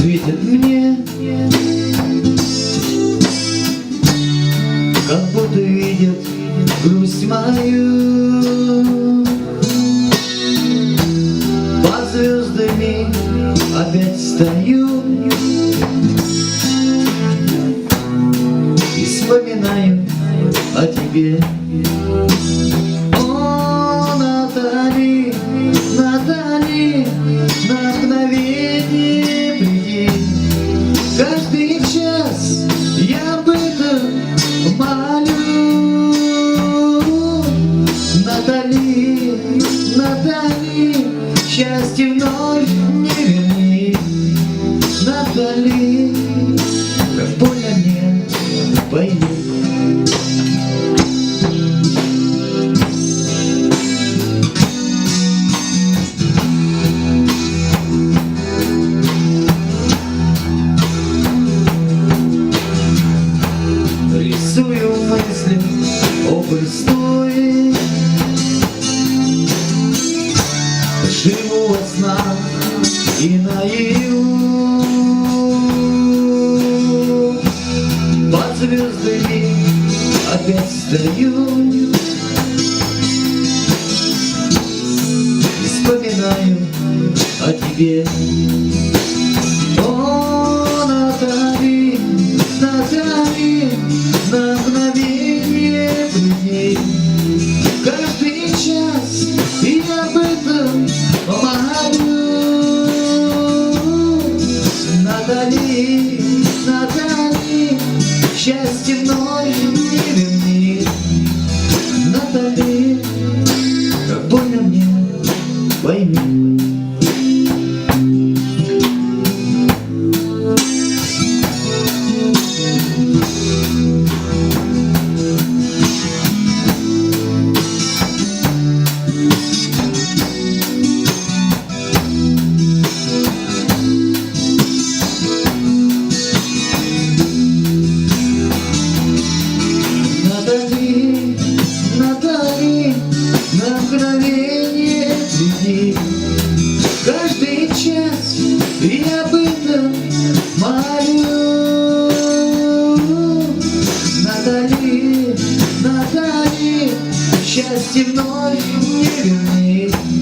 светит мне. Как будто видит грусть мою. Под звездами опять стою. И вспоминаю о тебе. О, Натали, Натали, на мгновение приди Каждый час я об молю. Натали, Натали, счастье вновь не верни. Натали, наяву Под звездами опять стою. Вспоминаю о тебе счастье вновь не верни Натали, как больно мне, пойми молю Натали, Натали, счастье вновь не верни